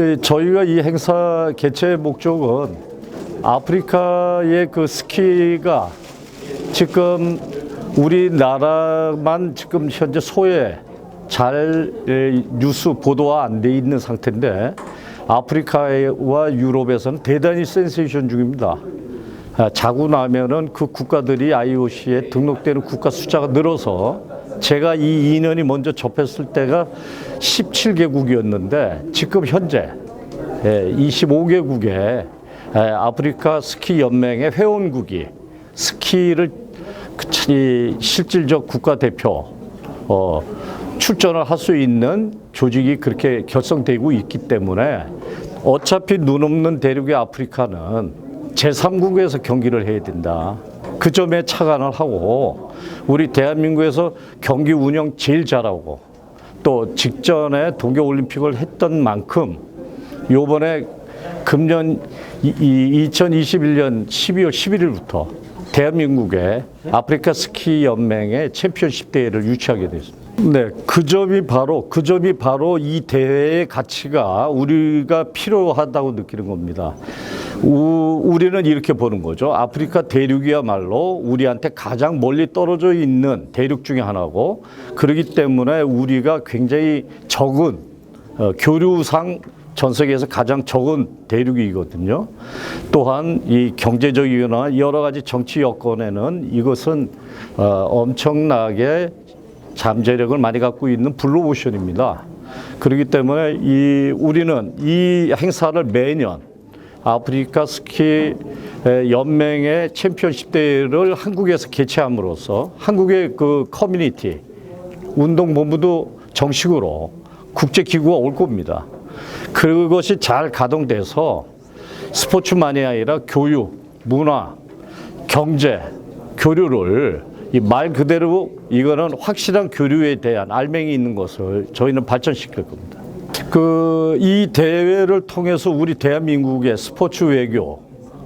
네, 저희가 이 행사 개최 목적은 아프리카의 그 스키가 지금 우리나라만 지금 현재 소외 잘 에, 뉴스 보도가 안돼 있는 상태인데 아프리카와 유럽에서는 대단히 센세이션 중입니다. 아, 자고 나면은 그 국가들이 IOC에 등록되는 국가 숫자가 늘어서 제가 이 인연이 먼저 접했을 때가 17개국이었는데 지금 현재 25개국의 아프리카 스키 연맹의 회원국이 스키를 실질적 국가 대표 어, 출전을 할 수 있는 조직이 그렇게 결성되고 있기 때문에 어차피 눈 없는 대륙의 아프리카는 제3국에서 경기를 해야 된다. 그 점에 착안을 하고 우리 대한민국에서 경기 운영 제일 잘하고 또 직전에 동계올림픽을 했던 만큼 요번에 금년 2021년 12월 11일부터 대한민국의 아프리카 스키 연맹의 챔피언십 대회를 유치하게 됐습니다. 네, 그 점이 바로 그 점이 바로 이 대회의 가치가 우리가 필요하다고 느끼는 겁니다. 우, 우리는 이렇게 보는 거죠. 아프리카 대륙이야말로 우리한테 가장 멀리 떨어져 있는 대륙 중에 하나고 그렇기 때문에 우리가 굉장히 적은 어, 교류상 전 세계에서 가장 적은 대륙이거든요. 또한 이 경제적이거나 여러 가지 정치 여건에는 이것은 어, 엄청나게 잠재력을 많이 갖고 있는 블루오션입니다. 그렇기 때문에 이 우리는 이 행사를 매년 아프리카 스키 연맹의 챔피언십 대회를 한국에서 개최함으로써 한국의 그 커뮤니티 운동 본부도 정식으로 국제 기구가 올 겁니다. 그것이 잘 가동돼서 스포츠만이 아니라 교육, 문화, 경제, 교류를 이 말 그대로 이거는 확실한 교류에 대한 알맹이 있는 것을 저희는 발전시킬 겁니다. 그 이 대회를 통해서 우리 대한민국의 스포츠 외교,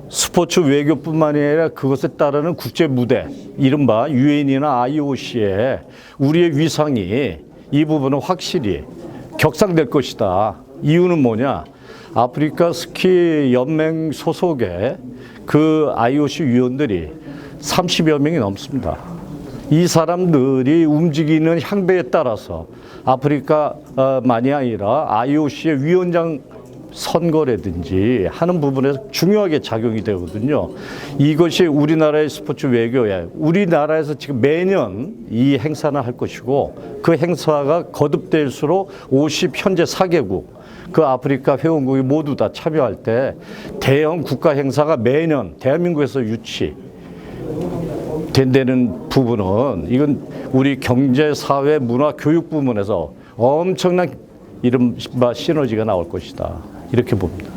스포츠 외교뿐만이 아니라 그것에 따르는 국제 무대, 이른바 유엔이나 IOC의 우리의 위상이 이 부분은 확실히 격상될 것이다. 이유는 뭐냐? 아프리카 스키 연맹 소속의 그 IOC 위원들이 30여 명이 넘습니다. 이 사람들이 움직이는 향배에 따라서 아프리카만이 아니라 IOC의 위원장 선거라든지 하는 부분에서 중요하게 작용이 되거든요. 이것이 우리나라의 스포츠 외교에 우리나라에서 지금 매년 이 행사는 할 것이고 그 행사가 거듭될수록 50 현재 4개국 그 아프리카 회원국이 모두 다 참여할 때 대형 국가 행사가 매년 대한민국에서 유치 된다는 부분은 이건 우리 경제, 사회, 문화, 교육 부문에서 엄청난 이른바 시너지가 나올 것이다. 이렇게 봅니다.